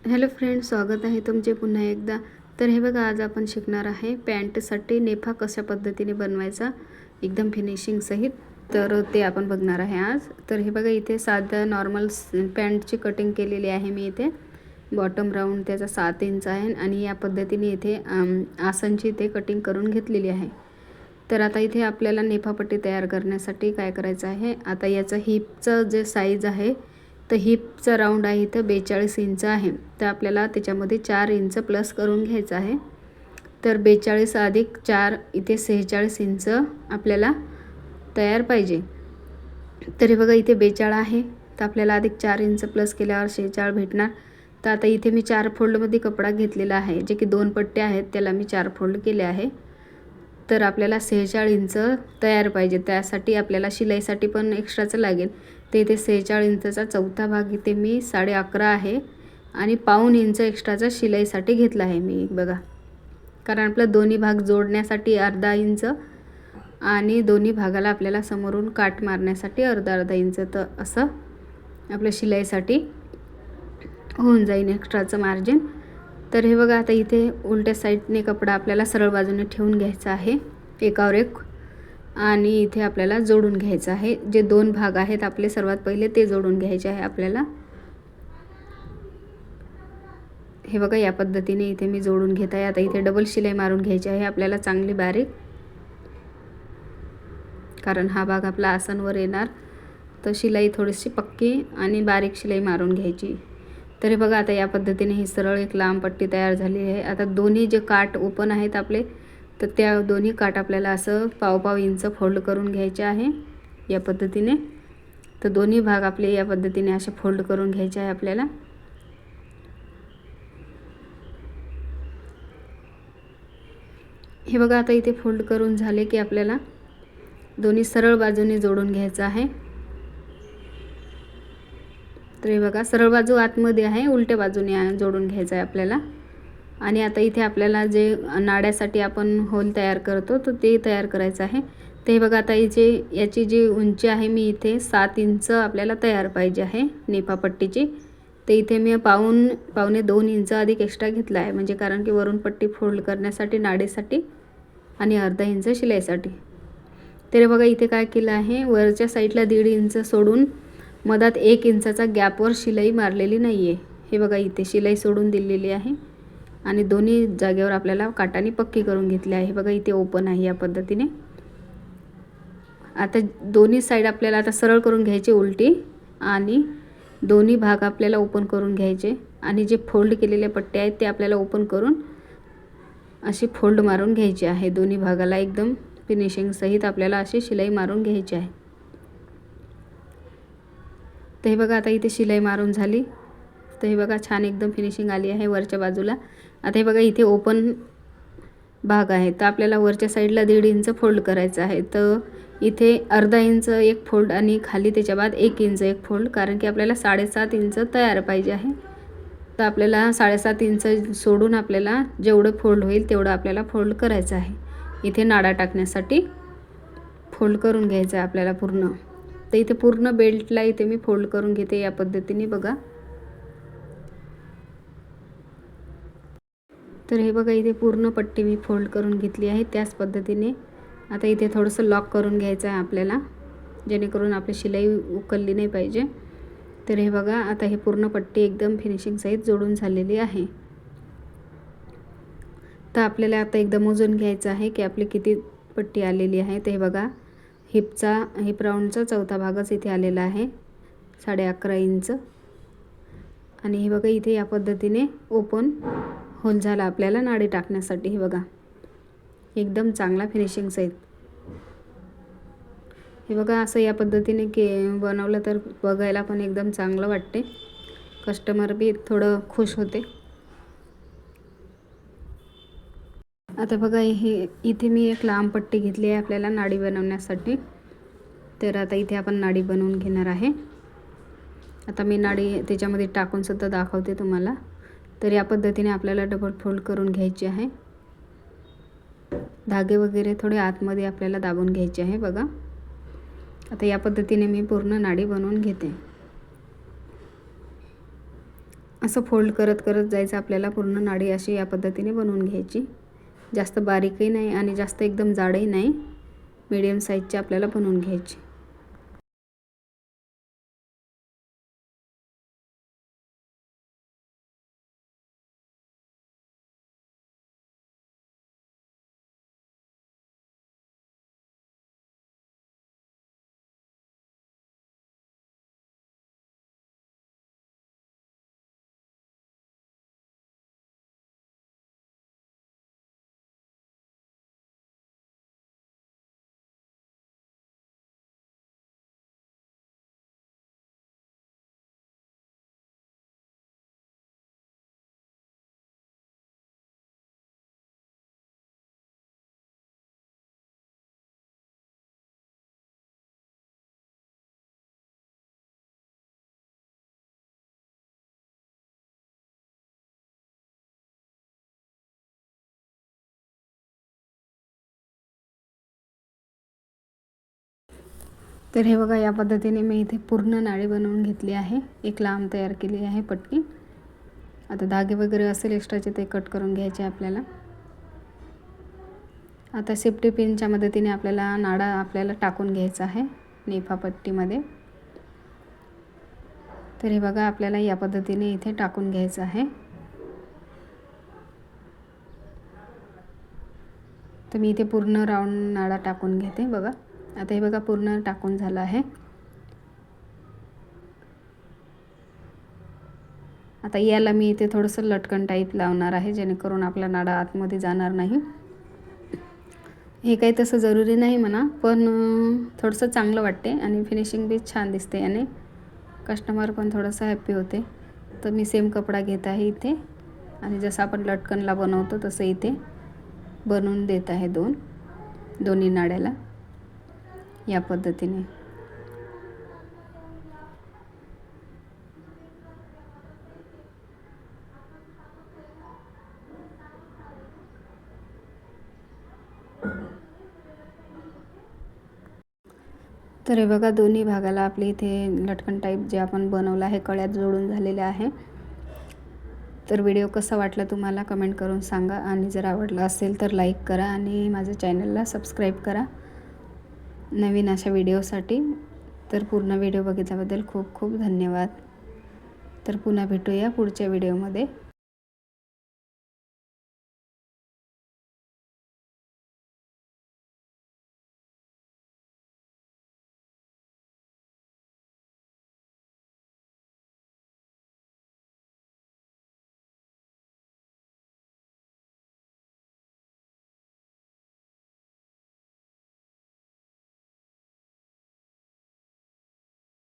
Hello friend स्वागत आहे तुमचे पुन्हा एकदा. तर हे बघा आज आपण शिकणार आहे पॅन्टसाठी नेफा कशा पद्धतीने बनवायचा एकदम फिनिशिंग सहित. तर ते आपण बघणार आहे आज. तर हे बघा इथे साधं नॉर्मल पॅन्टची कटिंग केलेली आहे मी इथे. बॉटम राऊंड त्याचा सात इंच आहे आणि या पद्धतीने इथे आसनची इथे कटिंग करून घेतलेली आहे. तर आता इथे आपल्याला नेफापट्टी तयार करण्यासाठी काय करायचं आहे? आता याचं हिपचं जे साईज आहे तर हिपचं राऊंड आहे इथं बेचाळीस इंच आहे. तर आपल्याला त्याच्यामध्ये चार इंच प्लस करून घ्यायचं आहे. तर बेचाळीस अधिक चार इथे सेहेचाळीस इंच आपल्याला तयार पाहिजे. तरी बघा इथे बेचाळ आहे. तर आपल्याला अधिक चार इंच प्लस केल्यावर शेहेचाळ भेटणार. तर आता इथे मी चार फोल्डमध्ये कपडा घेतलेला आहे. जे की दोन पट्टे आहेत त्याला मी चार फोल्ड केले आहे. तर आपल्याला सेहेचाळ इंच तयार पाहिजे. त्यासाठी आपल्याला शिलाईसाठी पण एक्स्ट्राचं लागेल. ते इथे सेहेचाळ इंचचा चौथा भाग इथे मी साडे अकरा आहे. आणि पाऊण इंच एक्स्ट्राचा शिलाईसाठी घेतला आहे मी बघा. कारण आपलं दोन्ही भाग जोडण्यासाठी अर्धा इंच आणि दोन्ही भागाला आपल्याला समोरून काट मारण्यासाठी अर्धा अर्धा इंच. तर असं आपल्या शिलाईसाठी होऊन जाईल एक्स्ट्राचं मार्जिन. तर हे बघा आता इथे उलट्या साईडने कपडा आपल्याला सरळ बाजूने ठेवून घ्यायचा आहे. एकावर एक. आणि इथे आपल्याला जोडून घ्यायचं आहे. जे दोन भाग आहेत आपले सर्वात पहिले ते जोडून घ्यायचे आहे आपल्याला. हे बघा या पद्धतीने इथे मी जोडून घेत आहे. आता इथे डबल शिलाई मारून घ्यायची आहे. आपल्याला चांगली बारीक. कारण हा भाग आपला आसनवर येणार. तर शिलाई थोडीशी पक्की आणि बारीक शिलाई मारून घ्यायची. तर हे बघा आता या पद्धतीने ही सरळ एक लांब पट्टी तयार झाली आहे. आता दोन्ही जे काठ ओपन आहेत आपले तर त्या दोन्ही काठ आपल्याला असं पाव पाव इंच फोल्ड करून घ्यायचे आहे या पद्धतीने. तर दोन्ही भाग आपले या पद्धतीने असे फोल्ड करून घ्यायचे आहे आपल्याला. हे बघा आता इथे फोल्ड करून झाले की आपल्याला दोन्ही सरळ बाजूने जोडून घ्यायचं आहे. तर हे बघा सरळ बाजू आतमध्ये आहे उलट्या बाजूने जोडून घ्यायचं आहे आपल्याला. आणि आता इथे आपल्याला जे नाड्यासाठी आपण होल तयार करतो तर ते तयार करायचं आहे. ते बघा आता इथे याची जी उंची आहे मी इथे सात इंच आपल्याला तयार पाहिजे आहे नेपापट्टीची ते इथे मी पाऊन पावणे दोन इंच अधिक एक्स्ट्रा घेतला आहे म्हणजे कारण की वरून पट्टी फोल्ड करण्यासाठी नाडेसाठी आणि अर्धा इंच शिलाईसाठी. तर बघा इथे काय केलं आहे वरच्या साईडला दीड इंच सोडून मधात एक इंचाचा गॅपवर शिलाई मारलेली नाही आहे हे बघा इथे शिलाई सोडून दिलेली आहे. आणि दोन्ही जागेवर आपल्याला काटाने पक्की करून घेतली आहे. बघा इथे ओपन आहे या पद्धतीने. आता दोन्ही साईड आपल्याला आता सरळ करून घ्यायची उलटी आणि दोन्ही भाग आपल्याला ओपन करून घ्यायचे. आणि जे फोल्ड केलेले पट्टे आहेत ते आपल्याला ओपन करून अशी फोल्ड मारून घ्यायची आहे. दोन्ही भागाला एकदम फिनिशिंग सहित आपल्याला अशी शिलाई मारून घ्यायची आहे. तर हे बघा आता इथे शिलाई मारून झाली. तर हे बघा छान एकदम फिनिशिंग आली आहे वरच्या बाजूला. आता हे बघा इथे ओपन भाग आहे. तर आपल्याला वरच्या साईडला दीड इंच फोल्ड करायचं आहे. तर इथे अर्धा इंच एक फोल्ड आणि खाली त्याच्या बाद एक इंच एक फोल्ड कारण की आपल्याला साडेसात इंच तयार पाहिजे आहे. तर आपल्याला साडेसात इंच सोडून आपल्याला जेवढं फोल्ड होईल तेवढं आपल्याला फोल्ड करायचं आहे. इथे नाडा टाकण्यासाठी फोल्ड करून घ्यायचं आहे आपल्याला पूर्ण. तर इथे पूर्ण बेल्टला इथे मी फोल्ड करून घेते या पद्धतीने बघा. तर हे बघा इथे पूर्ण पट्टी मी फोल्ड करून घेतली आहे त्याच पद्धतीने. आता इथे थोडंसं लॉक करून घ्यायचं आहे आपल्याला जेणेकरून आपली शिलाई उकलली नाही पाहिजे. तर हे बघा आता हे पूर्ण पट्टी एकदम फिनिशिंग सहित जोडून झालेली आहे. तर आपल्याला आता एकदा मोजून घ्यायचं आहे की आपली किती पट्टी आलेली आहे. तर हे बघा हिपचा हिप राऊंडचा चौथा भागच इथे आलेला आहे साडे अकरा इंच. आणि हे बघा इथे या पद्धतीने ओपन. होल झाला आपल्याला नाडी टाकण्यासाठी. हे बघा. एकदम चांगला फिनिशिंग सहित हे बघा असं या पद्धतीने के बनवलं तर बघायला पण एकदम चांगलं वाटते. कस्टमर बी थोडं खुश होते. आता बघा हे इथे मी एक लांब पट्टी घेतली आहे आपल्याला नाडी बनवण्यासाठी. तर आता इथे आपण नाडी बनवून घेणार आहे. आता मी नाडी त्याच्यामध्ये टाकून सुद्धा दाखवते तुम्हाला. तर या पद्धतीने आपल्याला डबल फोल्ड करून घ्यायची आहे. धागे वगैरे थोडे आतमध्ये आपल्याला दाबून घ्यायचे आहे बघा. आता या पद्धतीने मी पूर्ण नाडी बनवून घेते. असं फोल्ड करत करत जायचं आपल्याला पूर्ण नाडी अशी या पद्धतीने बनवून घ्यायची. जास्त बारीकही नाही आणि जास्त एकदम जाडही नाही. मीडियम साईजची आपल्याला बनवून घ्यायची. तर हे बघा या पद्धतीने मी इथे पूर्ण नाळी बनवून घेतली आहे. एक लांब तयार केली आहे पट्टी आता धागे वगैरे असेल एक्स्ट्राचे ते कट करून घ्यायचे आपल्याला. आता सेफ्टी पिनच्या मदतीने आपल्याला नाडा आपल्याला टाकून घ्यायचा आहे नेफापट्टीमध्ये तर हे बघा आपल्याला या पद्धतीने इथे टाकून घ्यायचं आहे. तर मी इथे पूर्ण राऊंड नाडा टाकून घेते बघा. आता हे बघा पूर्ण टाकून झालं आहे. आता याला मी इथे थोडंसं लटकन टाईप लावणार आहे जेणेकरून आपला नाडा आतमध्ये जाणार नाही. हे काही तसं जरुरी नाही म्हणा पण थोडंसं चांगलं वाटते आणि फिनिशिंग बी छान दिसते आणि कस्टमर पण थोडंसं हॅप्पी होते. तर मी सेम कपडा घेत आहे इथे. आणि जसं आपण लटकनला बनवतो तसं इथे बनवून देत आहे दोन दोन्ही नाड्याला. या पद्धतीने. तर हे बघा दोन्ही भागाला आपले इथे लटकन टाईप जे आपण बनवलं आहे कळ्यात जोडून झालेले आहे. तर व्हिडिओ कसा वाटला तुम्हाला कमेंट करून सांगा. आणि जर आवडला असेल तर लाईक करा आणि माझ्या चॅनलला सबस्क्राईब करा. नवीन अशा व्हिडिओसाठी. तर पूर्ण व्हिडिओ बघितल्याबद्दल खूप खूप धन्यवाद. तर पुन्हा भेटूया पुढच्या व्हिडिओमध्ये.